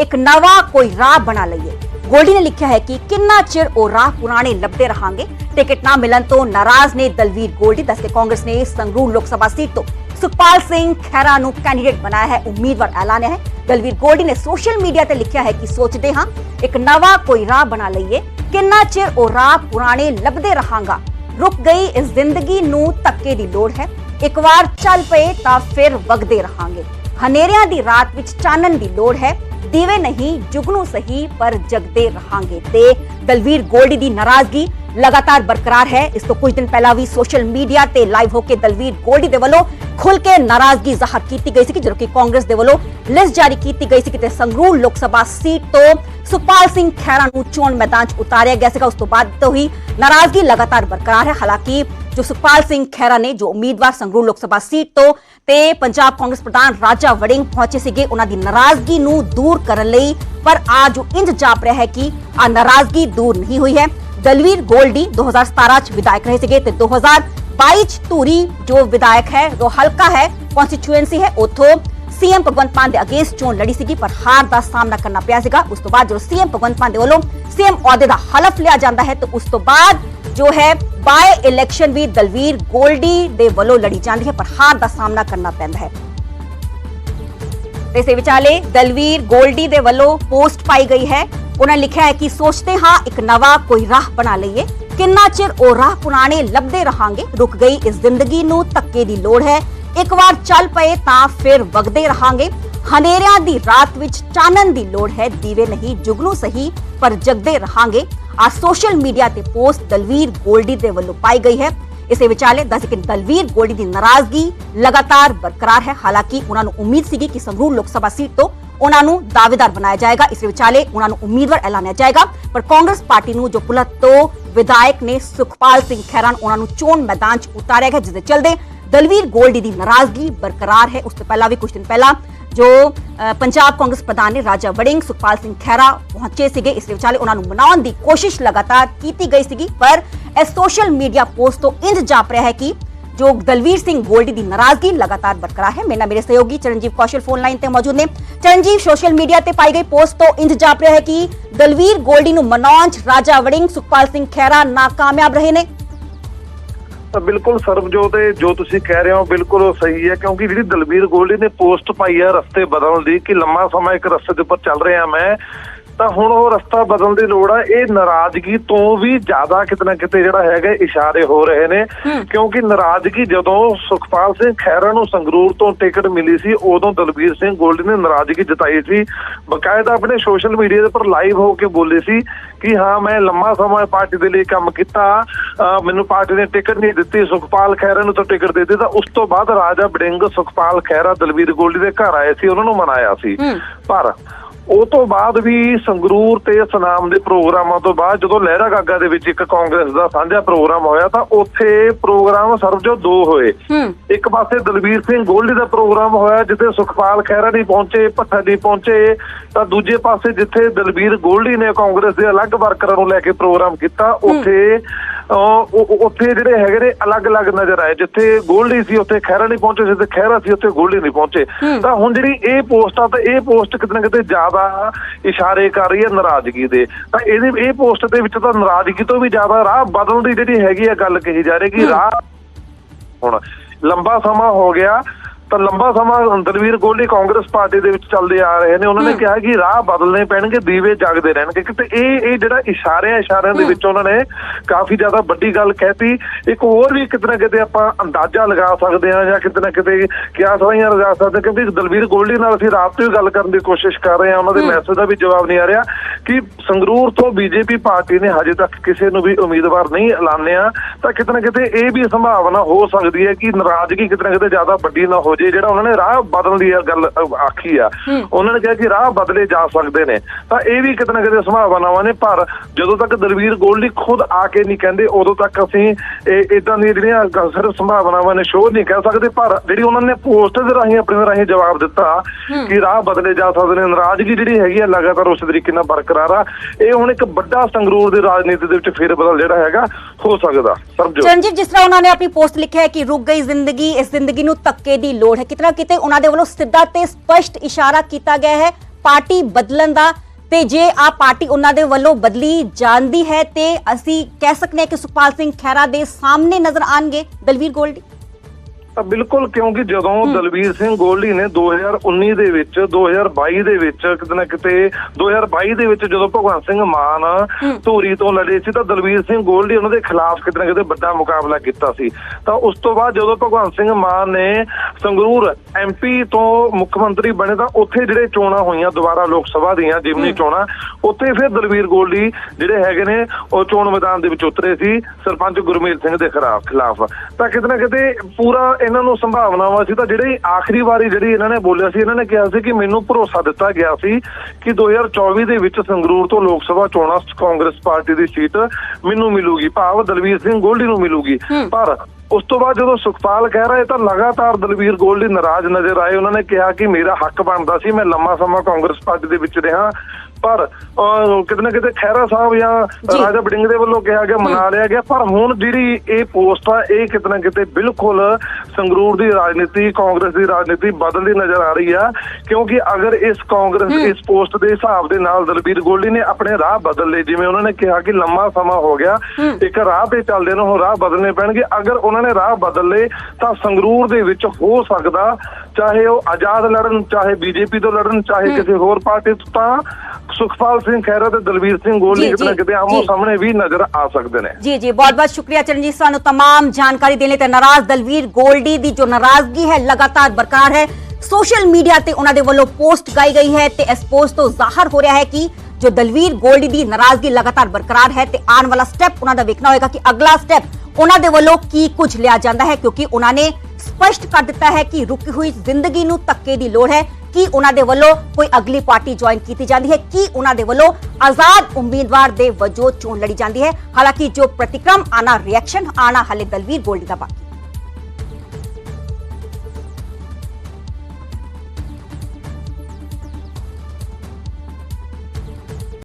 ਇੱਕ ਨਵਾਂ ਕੋਈ ਰਾਹ ਬਣਾ ਲਈਏ। ਗੋਲਡੀ ਨੇ ਲਿਖਿਆ ਹੈ ਕਿ ਕਿੰਨਾ ਚਿਰ ਉਹ ਰਾਹ ਪੁਰਾਣੇ ਲੱਭਦੇ ਰਹਾਂਗੇ? ਟਿਕਟ ਨਾ ਮਿਲਣ ਤੋਂ ਨਾਰਾਜ਼ ਨੇ ਦਲਵੀਰ ਗੋਲਡੀ ਦੱਸ ਕੇ ਕਾਂਗਰਸ ਨੇ ਸੰਗਰੂਰ ਲੋਕ ਸਭਾ ਸੀਟ ਤੋਂ ਸੁਖਪਾਲ ਸਿੰਘ ਖਹਿਰਾ ਨੂੰ ਕੈਂਡੀਡੇਟ ਬਣਾਇਆ ਹੈ, ਉਮੀਦਵਾਰ ਐਲਾਨਿਆ ਹੈ। ਦਲਵੀਰ ਗੋਲਡੀ ਨੇ ਸੋਸ਼ਲ ਮੀਡੀਆ ਤੇ ਲਿਖਿਆ ਹੈ ਕਿ ਸੋਚਦੇ ਹਾਂ, ਇੱਕ ਨਵਾਂ ਕੋਈ ਰਾਹ ਬਣਾ ਲਈਏ। ਕਿੰਨਾ ਚਿਰ ਉਹ ਰਾਹ ਪੁਰਾਣੇ ਲੱਭਦੇ ਰਹਾਂਗਾ? ਰੁਕ ਗਈ ਇਸ ਜ਼ਿੰਦਗੀ ਨੂੰ ਧੱਕੇ ਦੀ ਲੋੜ ਹੈ। ਇੱਕ ਵਾਰ ਚੱਲ ਪਏ ਤਾਂ ਫਿਰ ਵਗਦੇ ਰਹਾਂਗੇ। ਹਨੇਰਿਆਂ ਦੀ ਰਾਤ ਵਿੱਚ ਚਾਨਣ ਦੀ ਲੋੜ ਹੈ। ਦੀਵੇ ਨਹੀਂ ਜੁਗਨੂ ਸਹੀ ਪਰ ਜਗਦੇ ਰਹਾਂਗੇ ਤੇ ਦਲਵੀਰ ਗੋਲਡੀ ਦੀ ਨਾਰਾਜ਼ਗੀ ਲਗਾਤਾਰ ਬਰਕਰਾਰ ਹੈ ਇਸ ਤੋਂ ਕੁਝ ਦਿਨ ਪਹਿਲਾਂ ਵੀ ਸੋਸ਼ਲ ਮੀਡੀਆ ਤੇ ਲਾਈਵ ਹੋ ਕੇ ਦਲਵੀਰ ਗੋਲਡੀ ਦੇ ਵੱਲੋਂ ਖੁੱਲ ਕੇ ਨਾਰਾਜ਼ਗੀ ਜ਼ਾਹਰ ਕੀਤੀ ਗਈ ਸੀ ਕਿ ਜਦੋਂ ਕਿ ਕਾਂਗਰਸ ਦੇ ਵੱਲੋਂ ਲਿਸਟ ਜਾਰੀ ਕੀਤੀ ਗਈ ਸੀ ਕਿ ਤੇ ਸੰਗਰੂਰ ਲੋਕ ਸਭਾ ਸੀਟ ਤੋਂ ਸੁਖਪਾਲ ਸਿੰਘ ਖਹਿਰਾ ਨੂੰ ਚੋਣ ਮੈਦਾਨ 'ਚ ਉਤਾਰਿਆ ਗਿਆ ਸੀਗਾ। ਉਸ ਤੋਂ ਬਾਅਦ ਤੋਂ ਹੀ ਨਾਰਾਜ਼ਗੀ ਲਗਾਤਾਰ ਬਰਕਰਾਰ ਹੈ। ਹਾਲਾਂਕਿ ਜੋ ਸੁਖਪਾਲ ਸਿੰਘ ਖਹਿਰਾ ਨੇ ਜੋ ਉਮੀਦਵਾਰ ਸੰਗਰੂਰ ਲੋਕ ਸਭਾ ਸੀਟ ਤੋਂ ਤੇ ਪੰਜਾਬ ਕਾਂਗਰਸ ਪ੍ਰਧਾਨ ਰਾਜਾ ਵੜਿੰਗ ਪਹੁੰਚੇ ਸੀਗੇ, ਉਹਨਾਂ ਦੀ ਨਾਰਾਜ਼ਗੀ ਨੂੰ ਦੂਰ ਕਰਨ ਲਈ ਪਰ ਆ ਜੋ ਇੰਜ ਜਾਪ ਰਿਹਾ ਹੈ ਕਿ ਆ ਨਾਰਾਜ਼ਗੀ ਦੂਰ ਨਹੀਂ ਹੋਈ ਹੈ। ਦਲਵੀਰ ਗੋਲਡੀ 2017 ਚ ਵਿਧਾਇਕ ਰਹੇ ਸੀਗੇ ਤੇ 2022 ਚ ਧੂਰੀ ਜੋ ਵਿਧਾਇਕ ਹੈ, ਜੋ ਹਲਕਾ ਹੈ ਕਨਸਟੀਚੁਐਂਸੀ ਹੈ, ਉਥੋਂ ਸੀਐਮ ਭਗਵੰਤ ਮਾਨ ਦੇ ਅਗੇਂਸਟ ਚੋਣ ਲੜੀ ਸੀਗੀ ਪਰ ਹਾਰ ਦਾ ਸਾਹਮਣਾ ਕਰਨਾ ਪਿਆ ਸੀਗਾ ਉਸ ਤੋਂ ਬਾਅਦ ਜਦੋਂ ਸੀਐਮ ਭਗਵੰਤ ਮਾਨ ਦੇ ਵੱਲੋਂ ਸੀਐਮ ਅਹੁਦੇ ਦਾ ਹਲਫ ਲਿਆ ਜਾਂਦਾ ਹੈ ਤਾਂ ਉਸ ਤੋਂ ਬਾਅਦ ਜੋ ਹੈ ਬਾਏ ਇਲੈਕਸ਼ਨ ਵੀ ਦਲਵੀਰ ਗੋਲਡੀ ਦੇ ਵੱਲੋਂ ਲੜੀ ਜਾਂਦੀ ਹੈ ਪਰ ਹਾਰ ਦਾ ਸਾਹਮਣਾ ਕਰਨਾ ਪੈਂਦਾ ਹੈ ਇਸੇ ਵਿਚਾਲੇ ਦਲਵੀਰ ਗੋਲਡੀ ਦੇ ਵੱਲੋਂ ਪੋਸਟ ਪਾਈ ਗਈ ਹੈ ਉਹਨਾਂ ਲਿਖਿਆ ਹੈ ਕਿ ਸੋਚਦੇ ਹਾਂ ਇੱਕ ਨਵਾਂ ਕੋਈ ਰਾਹ ਬਣਾ ਲਈਏ ਕਿੰਨਾ ਚਿਰ ਉਹ ਰਾਹ ਪੁਰਾਣੇ ਲੱਭਦੇ ਰਹਾਂਗੇ ਰੁਕ ਗਈ ਇਸ ਜ਼ਿੰਦਗੀ ਨੂੰ ਧੱਕੇ ਦੀ ਲੋੜ ਹੈ ਇੱਕ ਵਾਰ ਚੱਲ ਪਏ ਤਾਂ ਫਿਰ ਵਗਦੇ ਰਹਾਂਗੇ। ਹਨੇਰਿਆਂ ਦੀ ਰਾਤ ਵਿੱਚ ਚਾਨਣ ਦੀ ਲੋੜ ਹੈ, ਦੀਵੇ ਨਹੀਂ ਜੁਗਨੂ ਸਹੀ, ਪਰ ਜਗਦੇ ਰਹਾਂਗੇ। ਆ ਸੋਸ਼ਲ ਮੀਡੀਆ ਤੇ ਪੋਸਟ ਦਲਵੀਰ ਗੋਲਡੀ ਦੇ ਵੱਲੋਂ ਪਾਈ ਗਈ ਹੈ। ਇਸੇ ਵਿਚਾਲੇ ਦੱਸ ਕਿ ਦਲਵੀਰ ਗੋਲਡੀ ਦੀ ਨਾਰਾਜ਼ਗੀ ਲਗਾਤਾਰ ਬਰਕਰਾਰ ਹੈ। ਹਾਲਾਂਕਿ ਉਹਨਾਂ ਨੂੰ ਉਮੀਦ ਸੀਗੀ ਕਿ ਸੰਗਰੂਰ ਲੋਕ ਸਭਾ ਸੀਟ ਤੋਂ ਉਹਨਾਂ ਨੂੰ ਦਾਅਵੇਦਾਰ ਬਣਾਇਆ ਜਾਏਗਾ। ਇਸ ਵਿਚਾਲੇ ਉਹਨਾਂ ਨੂੰ ਉਮੀਦਵਾਰ ਐਲਾਨਿਆ ਜਾਏਗਾ। ਪਰ ਕਾਂਗਰਸ ਪਾਰਟੀ ਨੂੰ ਜੋ ਪੁਲਤ ਤੋਂ ਵਿਧਾਇਕ ਨੇ ਸੁਖਪਾਲ ਸਿੰਘ ਖਹਿਰਾ ਨੂੰ ਉਹਨਾਂ ਨੂੰ ਚੋਣ ਮੈਦਾਨ 'ਚ ਉਤਾਰਿਆ ਗਿਆ, ਜਿਸ ਦੇ ਚਲਦੇ ਦਲਵੀਰ ਗੋਲਡੀ ਦੀ ਨਾਰਾਜ਼ਗੀ ਬਰਕਰਾਰ ਹੈ। ਉਸ ਤੋਂ ਪਹਿਲਾਂ ਵੀ ਕੁਝ ਦਿਨ ਪਹਿਲਾਂ ਜੋ ਪੰਜਾਬ ਕਾਂਗਰਸ ਪ੍ਰਧਾਨ ਨੇ ਰਾਜਾ ਵੜਿੰਗ, ਸੁਖਪਾਲ ਸਿੰਘ ਖਹਿਰਾ ਪਹੁੰਚੇ ਸੀਗੇ। ਇਸ ਦੇ ਵਿਚਾਲੇ ਉਹਨਾਂ ਨੂੰ ਮਨਾਉਣ ਦੀ ਕੋਸ਼ਿਸ਼ ਲਗਾਤਾਰ ਕੀਤੀ ਗਈ ਸੀਗੀ, ਪਰ ਇਹ ਸੋਸ਼ਲ ਮੀਡੀਆ ਪੋਸਟ ਤੋਂ ਇੰਜ ਜਾਪ ਰਿਹਾ ਹੈ ਕਿ ਜੋ ਦਲਵੀਰ ਸਿੰਘ ਗੋਲਡੀ ਦੀ ਨਾਰਾਜ਼ਗੀ ਲਗਾਤਾਰ ਬਰਕਰਾਰ ਹੈ। ਮੇਰੇ ਨਾਲ ਮੇਰੇ ਸਹਿਯੋਗੀ ਚਰਨਜੀਤ ਕੌਸ਼ਲ ਫੋਨ ਲਾਈਨ ਤੇ ਮੌਜੂਦ ਨੇ। ਚਰਨਜੀਤ ਸੋਸ਼ਲ ਮੀਡੀਆ ਤੇ ਪਾਈ ਗਈ ਪੋਸਟ ਤੋਂ ਇੰਜ ਜਾਪ ਰਿਹਾ ਹੈ ਕਿ ਦਲਵੀਰ ਗੋਲਡੀ ਨੂੰ ਮਨਾਉਣ 'ਚ ਰਾਜਾ ਵੜਿੰਗ, ਸੁਖਪਾਲ ਸਿੰਘ ਖਹਿਰਾ ਨਾਕਾਮਯਾਬ ਰਹੇ ਨੇ। ਬਿਲਕੁਲ ਸਰਬਜੋਤ ਇਹ ਜੋ ਤੁਸੀਂ ਕਹਿ ਰਹੇ ਹੋ ਬਿਲਕੁਲ ਉਹ ਸਹੀ ਹੈ, ਕਿਉਂਕਿ ਜਿਹੜੀ ਦਲਬੀਰ ਗੋਲਡੀ ਨੇ ਪੋਸਟ ਪਾਈ ਹੈ ਰਸਤੇ ਬਦਲਣ ਦੀ ਕਿ ਲੰਮਾ ਸਮਾਂ ਇੱਕ ਰਸਤੇ ਦੇ ਉੱਪਰ ਚੱਲ ਰਿਹਾ ਮੈਂ ਤਾਂ ਹੁਣ ਉਹ ਰਸਤਾ ਬਦਲਣ ਦੀ ਲੋੜ ਹੈ ਇਹ ਨਾਰਾਜ਼ਗੀ ਤੋਂ ਵੀ ਜ਼ਿਆਦਾ ਕਿਤੇ ਨਾ ਕਿਤੇ ਜਿਹੜਾ ਹੈਗਾ ਇਸ਼ਾਰੇ ਹੋ ਰਹੇ ਨੇ। ਕਿਉਂਕਿ ਨਾਰਾਜ਼ਗੀ ਜਦੋਂ ਸੁਖਪਾਲ ਸਿੰਘ ਖਹਿਰਾ ਨੂੰ ਸੰਗਰੂਰ ਤੋਂ ਟਿਕਟ ਮਿਲੀ ਸੀ ਉਦੋਂ ਦਲਬੀਰ ਸਿੰਘ ਗੋਲਡੀ ਨੇ ਨਾਰਾਜ਼ਗੀ ਜਤਾਈ ਸੀ। ਬਕਾਇਦਾ ਆਪਣੇ ਸੋਸ਼ਲ ਮੀਡੀਆ ਦੇ ਉੱਪਰ ਲਾਈਵ ਹੋ ਕੇ ਬੋਲੇ ਸੀ ਕਿ ਹਾਂ ਮੈਂ ਲੰਮਾ ਸਮਾਂ ਪਾਰਟੀ ਦੇ ਲਈ ਕੰਮ ਕੀਤਾ। ਮੈਨੂੰ ਪਾਰਟੀ ਨੇ ਟਿਕਟ ਨਹੀਂ ਦਿੱਤੀ ਸੁਖਪਾਲ ਖਹਿਰਾ ਨੂੰ ਤਾਂ ਟਿਕਟ ਦੇ ਦਿੱਤੀ। ਤਾਂ ਉਸ ਤੋਂ ਬਾਅਦ ਰਾਜਾ ਬੜਿੰਗ ਸੁਖਪਾਲ ਖਹਿਰਾ ਦਲਬੀਰ ਗੋਲਡੀ ਦੇ ਘਰ ਆਏ ਸੀ ਉਹਨਾਂ ਨੂੰ ਮਨਾਇਆ ਸੀ। ਪਰ ਉਹ ਤੋਂ ਬਾਅਦ ਵੀ ਸੰਗਰੂਰ ਤੇ ਸਨਾਮ ਦੇ ਪ੍ਰੋਗਰਾਮਾਂ ਤੋਂ ਬਾਅਦ ਜਦੋਂ ਲਹਿਰਾ ਗਾਗਾ ਦੇ ਵਿੱਚ ਇੱਕ ਕਾਂਗਰਸ ਦਾ ਸਾਂਝਾ ਪ੍ਰੋਗਰਾਮ ਹੋਇਆ ਤਾਂ ਉੱਥੇ ਪ੍ਰੋਗਰਾਮ ਸਰਬਜੋ ਦੋ ਹੋਏ। ਇੱਕ ਪਾਸੇ ਦਲਬੀਰ ਸਿੰਘ ਗੋਲਡੀ ਦਾ ਪ੍ਰੋਗਰਾਮ ਹੋਇਆ ਜਿੱਥੇ ਸੁਖਪਾਲ ਖਹਿਰਾ ਨਹੀਂ ਪਹੁੰਚੇ ਭੱਠਾ ਨਹੀਂ ਪਹੁੰਚੇ ਤਾਂ ਦੂਜੇ ਪਾਸੇ ਜਿੱਥੇ ਦਲਬੀਰ ਗੋਲਡੀ ਨੇ ਕਾਂਗਰਸ ਦੇ ਅਲੱਗ ਵਰਕਰਾਂ ਨੂੰ ਲੈ ਕੇ ਪ੍ਰੋਗਰਾਮ ਕੀਤਾ ਉੱਥੇ ਉੱਥੇ ਜਿਹੜੇ ਹੈਗੇ ਨੇ ਅਲੱਗ-ਅਲੱਗ ਨਜ਼ਰ ਆਏ। ਜਿੱਥੇ ਗੋਲਡੀ ਸੀ ਉੱਥੇ ਖਹਿਰਾ ਨਹੀਂ ਪਹੁੰਚੇ ਜਿੱਥੇ ਖਹਿਰਾ ਸੀ ਉੱਥੇ ਗੋਲਡੀ ਨਹੀਂ ਪਹੁੰਚੇ। ਤਾਂ ਹੁਣ ਜਿਹੜੀ ਇਹ ਪੋਸਟ ਆ ਤਾਂ ਇਹ ਪੋਸਟ ਕਿਤੇ ਨਾ ਕਿਤੇ ਜ਼ਿਆਦਾ ਇਸ਼ਾਰੇ ਕਰ ਰਹੀ ਹੈ ਨਾਰਾਜ਼ਗੀ ਦੇ। ਤਾਂ ਇਹਦੇ ਇਹ ਪੋਸਟ ਦੇ ਵਿੱਚ ਤਾਂ ਨਾਰਾਜ਼ਗੀ ਤੋਂ ਵੀ ਜ਼ਿਆਦਾ ਰਾਹ ਬਦਲਣ ਦੀ ਜਿਹੜੀ ਹੈਗੀ ਆ ਗੱਲ ਕਹੀ ਜਾ ਰਹੀ ਕਿ ਰਾਹ ਹੁਣ ਲੰਬਾ ਸਮਾਂ ਹੋ ਗਿਆ। ਤਾਂ ਲੰਬਾ ਸਮਾਂ ਦਲਵੀਰ ਗੋਲਡੀ ਕਾਂਗਰਸ ਪਾਰਟੀ ਦੇ ਵਿੱਚ ਚੱਲਦੇ ਆ ਰਹੇ ਨੇ। ਉਹਨਾਂ ਨੇ ਕਿਹਾ ਕਿ ਰਾਹ ਬਦਲਨੇ ਪੈਣਗੇ ਦੀਵੇ ਜਗਦੇ ਰਹਿਣਗੇ। ਕਿਤੇ ਇਹ ਇਹ ਜਿਹੜਾ ਇਸ਼ਾਰਿਆਂ ਇਸ਼ਾਰਿਆਂ ਦੇ ਵਿੱਚ ਉਹਨਾਂ ਨੇ ਕਾਫੀ ਜ਼ਿਆਦਾ ਵੱਡੀ ਗੱਲ ਕਹਿਤੀ। ਇੱਕ ਹੋਰ ਵੀ ਕਿਤੇ ਨਾ ਕਿਤੇ ਆਪਾਂ ਅੰਦਾਜ਼ਾ ਲਗਾ ਸਕਦੇ ਹਾਂ ਜਾਂ ਕਿਤੇ ਨਾ ਕਿਤੇ ਕਿਆ ਸਵਾਈਆਂ ਲਗਾ ਸਕਦੇ ਕਿਉਂਕਿ ਦਲਵੀਰ ਗੋਲਡੀ ਨਾਲ ਅਸੀਂ ਰਾਤ ਤੋਂ ਹੀ ਗੱਲ ਕਰਨ ਦੀ ਕੋਸ਼ਿਸ਼ ਕਰ ਰਹੇ ਹਾਂ। ਉਹਨਾਂ ਦੇ ਮੈਸੇਜ ਦਾ ਵੀ ਜਵਾਬ ਨਹੀਂ ਆ ਰਿਹਾ ਕਿ ਸੰਗਰੂਰ ਤੋਂ ਬੀਜੇਪੀ ਪਾਰਟੀ ਨੇ ਹਜੇ ਤੱਕ ਕਿਸੇ ਨੂੰ ਵੀ ਉਮੀਦਵਾਰ ਨਹੀਂ ਐਲਾਨਿਆ। ਤਾਂ ਕਿਤੇ ਨਾ ਕਿਤੇ ਇਹ ਵੀ ਸੰਭਾਵਨਾ ਹੋ ਸਕਦੀ ਹੈ ਕਿ ਨਾਰਾਜ਼ਗੀ ਕਿਤੇ ਨਾ ਕਿਤੇ ਜ਼ਿਆਦਾ ਵੱਡੀ ਨਾ ਹੋ ਜੇ ਜਿਹੜਾ ਉਹਨਾਂ ਨੇ ਰਾਹ ਬਦਲਣ ਦੀ ਗੱਲ ਆਖੀ ਆ ਉਹਨਾਂ ਨੇ ਕਿਹਾ ਕਿ ਰਾਹ ਬਦਲੇ ਜਾ ਸਕਦੇ ਨੇ। ਤਾਂ ਇਹ ਵੀ ਕਿਤੇ ਨਾ ਕਿਤੇ ਸੰਭਾਵਨਾਵਾਂ ਨੇ ਪਰ ਜਦੋਂ ਤੱਕ ਦਲਵੀਰ ਗੋਲਡੀ ਖੁਦ ਆ ਕੇ ਨਹੀਂ ਕਹਿੰਦੇ ਉਦੋਂ ਤੱਕ ਅਸੀਂ ਇਹ ਇਦਾਂ ਦੀਆਂ ਜਿਹੜੀਆਂ ਸਿਰਫ ਸੰਭਾਵਨਾਵਾਂ ਨੇ ਸ਼ੋਅ ਨਹੀਂ ਕਹਿ ਸਕਦੇ ਪਰ ਜਿਹੜੀ ਉਹਨਾਂ ਨੇ ਪੋਸਟ ਦੇ ਰਾਹੀਂ ਆਪਣੇ ਰਾਹੀਂ ਜਵਾਬ ਦਿੱਤਾ ਕਿ ਰਾਹ ਬਦਲੇ ਜਾ ਸਕਦੇ ਨੇ ਨਾਰਾਜ਼ਗੀ ਜਿਹੜੀ ਹੈਗੀ ਆ ਲਗਾਤਾਰ ਉਸੇ ਤਰੀਕੇ ਨਾਲ ਬਰਕਰਾਰ ਆ। ਇਹ ਹੁਣ ਇੱਕ ਵੱਡਾ ਸੰਗਰੂਰ ਦੀ ਰਾਜਨੀਤੀ ਦੇ ਵਿੱਚ ਫੇਰ ਬਦਲ ਜਿਹੜਾ ਹੈਗਾ ਹੋ ਸਕਦਾ। ਸਰਬਜੋਤ। ਚਰਨਜੀਤ ਜਿਸ ਤਰ੍ਹਾਂ ਉਹਨਾਂ ਨੇ ਆਪਣੀ ਪੋਸਟ ਲਿਖਿਆ ਹੈ ਕਿ ਰੁਕ ਗਈ ਜ਼ਿੰਦਗੀ ਇਸ ਜ਼ਿੰਦਗੀ ਨੂੰ ਧੱਕੇ ਦੀ ਲੋੜ ਹੈ। ਕਿਤਨਾ ਕਿਤੇ ਉਹਨਾਂ ਦੇ ਵੱਲੋਂ ਸਿੱਧਾ ਤੇ ਸਪਸ਼ਟ ਇਸ਼ਾਰਾ ਕੀਤਾ ਗਿਆ ਹੈ ਪਾਰਟੀ ਬਦਲਣ ਦਾ ਤੇ ਜੇ ਆ ਪਾਰਟੀ ਉਹਨਾਂ ਦੇ ਵੱਲੋਂ ਬਦਲੀ ਜਾਂਦੀ ਹੈ ਤੇ ਅਸੀਂ ਕਹਿ ਸਕਦੇ ਹਾਂ ਕਿ ਸੁਖਪਾਲ ਸਿੰਘ ਖਹਿਰਾ ਦੇ ਸਾਹਮਣੇ ਨਜ਼ਰ ਆਣਗੇ। ਦਲਵੀਰ ਗੋਲਡੀ। ਤਾਂ ਬਿਲਕੁਲ ਕਿਉਂਕਿ ਜਦੋਂ ਦਲਬੀਰ ਸਿੰਘ ਗੋਲਡੀ ਨੇ 2019 ਦੇ ਵਿੱਚ 2022 ਦੇ ਵਿੱਚ ਕਿਤੇ ਨਾ ਕਿਤੇ 2022 ਦੇ ਵਿੱਚ ਜਦੋਂ ਭਗਵੰਤ ਸਿੰਘ ਮਾਨ ਧੂਰੀ ਤੋਂ ਲੜੇ ਸੀ ਤਾਂ ਦਲਬੀਰ ਸਿੰਘ ਗੋਲਡੀ ਉਹਨਾਂ ਦੇ ਖਿਲਾਫ ਕਿਤੇ ਨਾ ਕਿਤੇ ਵੱਡਾ ਮੁਕਾਬਲਾ ਕੀਤਾ ਸੀ। ਤਾਂ ਉਸ ਤੋਂ ਬਾਅਦ ਜਦੋਂ ਭਗਵੰਤ ਸਿੰਘ ਮਾਨ ਨੇ ਸੰਗਰੂਰ ਐਮਪੀ ਤੋਂ ਮੁੱਖ ਮੰਤਰੀ ਬਣੇ ਤਾਂ ਉੱਥੇ ਜਿਹੜੇ ਚੋਣਾਂ ਹੋਈਆਂ ਦੁਬਾਰਾ ਲੋਕ ਸਭਾ ਦੀਆਂ ਜਿਮਨੀ ਚੋਣਾਂ ਉੱਥੇ ਫਿਰ ਦਲਬੀਰ ਗੋਲਡੀ ਜਿਹੜੇ ਹੈਗੇ ਨੇ ਉਹ ਚੋਣ ਮੈਦਾਨ ਦੇ ਵਿੱਚ ਉਤਰੇ ਸੀ ਸਰਪੰਚ ਗੁਰਮੀਤ ਸਿੰਘ ਦੇ ਖਿਲਾਫ ਖਿਲਾਫ। ਤਾਂ ਕਿਤੇ ਨਾ ਕਿਤੇ ਪੂਰਾ ਇਹਨਾਂ ਨੂੰ ਸੰਭਾਵਨਾਵਾਂ ਸੀ ਤਾਂ ਜਿਹੜੀ ਆਖਰੀ ਵਾਰੀ ਜਿਹੜੀ ਇਹਨਾਂ ਨੇ ਬੋਲਿਆ ਸੀ ਇਹਨਾਂ ਨੇ ਕਿਹਾ ਸੀ ਕਿ ਮੈਨੂੰ ਭਰੋਸਾ ਦਿੱਤਾ ਗਿਆ ਸੀ ਕਿ 2024 ਦੇ ਵਿੱਚ ਸੰਗਰੂਰ ਤੋਂ ਲੋਕ ਸਭਾ ਚੋਣਾਂ ਕਾਂਗਰਸ ਪਾਰਟੀ ਦੀ ਸੀਟ ਮੈਨੂੰ ਮਿਲੂਗੀ। ਭਾਵ ਦਲਵੀਰ ਸਿੰਘ ਗੋਲਡੀ ਨੂੰ ਮਿਲੂਗੀ। ਪਰ ਉਸ ਤੋਂ ਬਾਅਦ ਜਦੋਂ ਸੁਖਪਾਲ ਕਹਿ ਰਹੇ ਤਾਂ ਲਗਾਤਾਰ ਦਲਵੀਰ ਗੋਲਡੀ ਨਾਰਾਜ਼ ਨਜ਼ਰ ਆਏ। ਉਹਨਾਂ ਨੇ ਕਿਹਾ ਕਿ ਮੇਰਾ ਹੱਕ ਬਣਦਾ ਸੀ ਮੈਂ ਲੰਮਾ ਸਮਾਂ ਕਾਂਗਰਸ ਪਾਰਟੀ ਦੇ ਵਿੱਚ ਰਿਹਾ। ਪਰ ਕਿਤੇ ਨਾ ਕਿਤੇ ਖਹਿਰਾ ਸਾਹਿਬ ਜਾਂ ਜੀ। ਰਾਜਾ ਬਡਿੰਗ ਦੇ ਵੱਲੋਂ ਕਿਹਾ ਗਿਆ ਮਨਾ ਲਿਆ ਗਿਆ। ਪਰ ਹੁਣ ਜਿਹੜੀ ਇਹ ਪੋਸਟ ਆ ਇਹ ਕਿਤੇ ਨਾ ਕਿਤੇ ਬਿਲਕੁਲ ਸੰਗਰੂਰ ਦੀ ਰਾਜਨੀਤੀ ਕਾਂਗਰਸ ਦੀ ਰਾਜਨੀਤੀ ਬਦਲਦੀ ਨਜ਼ਰ ਆ ਰਹੀ ਆ। ਕਿਉਂਕਿ ਅਗਰ ਇਸ ਕਾਂਗਰਸ ਇਸ ਪੋਸਟ ਦੇ ਹਿਸਾਬ ਦੇ ਨਾਲ ਦਲਬੀਰ ਗੋਲਡੀ ਨੇ ਆਪਣੇ ਰਾਹ ਬਦਲ ਲਏ ਜਿਵੇਂ ਉਹਨਾਂ ਨੇ ਕਿਹਾ ਕਿ ਲੰਮਾ ਸਮਾਂ ਹੋ ਗਿਆ ਇੱਕ ਰਾਹ ਤੇ ਚੱਲਦੇ ਨੂੰ ਰਾਹ ਬਦਲਨੇ ਪੈਣਗੇ। ਅਗਰ ਉਹਨਾਂ ਨੇ ਰਾਹ ਬਦਲ ਲਏ ਤਾਂ ਸੰਗਰੂਰ ਦੇ ਵਿੱਚ ਹੋ ਸਕਦਾ ਚਾਹੇ ਉਹ ਆਜ਼ਾਦ ਲੜਨ ਚਾਹੇ ਬੀਜੇਪੀ ਤੋਂ ਲੜਨ ਚਾਹੇ ਕਿਸੇ ਹੋਰ ਪਾਰਟੀ ਤੋਂ ਤਾਂ ਸੁਖਪਾਲ ਸਿੰਘ ਖਹਿਰਾ ਤੇ ਦਲਬੀਰ ਸਿੰਘ ਗੋਲਡੀ ਜੀ, ਕਿਤੇ ਨਾ ਜੀ, ਕਿਤੇ ਆਮੋ ਜੀ। ਸਾਹਮਣੇ ਵੀ ਨਜ਼ਰ ਆ ਸਕਦੇ ਨੇ ਜੀ ਜੀ ਬਹੁਤ ਬਹੁਤ ਸ਼ੁਕਰੀਆ ਚਰਨਜੀਤ ਸਾਨੂੰ तमाम ਜਾਣਕਾਰੀ ਦੇਣ ਲਈ ਤੇ ਨਾਰਾਜ਼ ਦਲਵੀਰ ਗੋਲਡੀ ਦੀ ਜੋ ਨਾਰਾਜ਼ਗੀ ਹੈ ਲਗਾਤਾਰ ਬਰਕਰਾਰ ਹੈ ਸੋਸ਼ਲ ਮੀਡੀਆ ਤੇ ਉਹਨਾਂ ਦੇ ਵੱਲੋਂ ਪੋਸਟ ਗਾਈ ਗਈ ਹੈ ਤੇ ਇਸ ਪੋਸਟ ਤੋਂ ਜ਼ਾਹਰ ਹੋ ਰਿਹਾ ਹੈ ਕਿ ਜੋ ਦਲਵੀਰ ਗੋਲਡੀ ਦੀ ਨਾਰਾਜ਼ਗੀ ਲਗਾਤਾਰ ਬਰਕਰਾਰ ਹੈ ਤੇ ਆਉਣ ਵਾਲਾ ਸਟੈਪ ਉਹਨਾਂ ਦਾ ਵੇਖਣਾ ਹੋਏਗਾ ਕਿ ਅਗਲਾ ਸਟੈਪ ਉਹਨਾਂ ਦੇ ਵੱਲੋਂ ਕੀ ਕੁਝ ਲਿਆ ਜਾਂਦਾ ਹੈ ਕਿਉਂਕਿ ਉਹਨਾਂ ਨੇ ਸਪਸ਼ਟ ਕਰ ਦਿੱਤਾ ਹੈ ਕਿ ਰੁਕੀ ਹੋਈ ਜ਼ਿੰਦਗੀ ਨੂੰ ਧੱਕੇ ਦੀ ਲੋੜ ਹੈ। ਕੀ ਉਹਨਾਂ ਦੇ ਵੱਲੋਂ ਕੋਈ ਅਗਲੀ ਪਾਰਟੀ ਜੁਆਇਨ ਕੀਤੀ ਜਾਂਦੀ ਹੈ? ਕੀ ਉਹਨਾਂ ਦੇ ਵੱਲੋਂ ਆਜ਼ਾਦ ਉਮੀਦਵਾਰ ਦੇ ਵਜੋਂ ਚੋਣ ਲੜੀ ਜਾਂਦੀ ਹੈ? ਹਾਲਾਂਕਿ ਜੋ ਪ੍ਰਤੀਕਰਮ ਆਣਾ ਰਿਐਕਸ਼ਨ ਆਣਾ ਹਲੇ ਦਲਵੀਰ ਗੋਲਡੀ ਦਾ ਬਾਕੀ।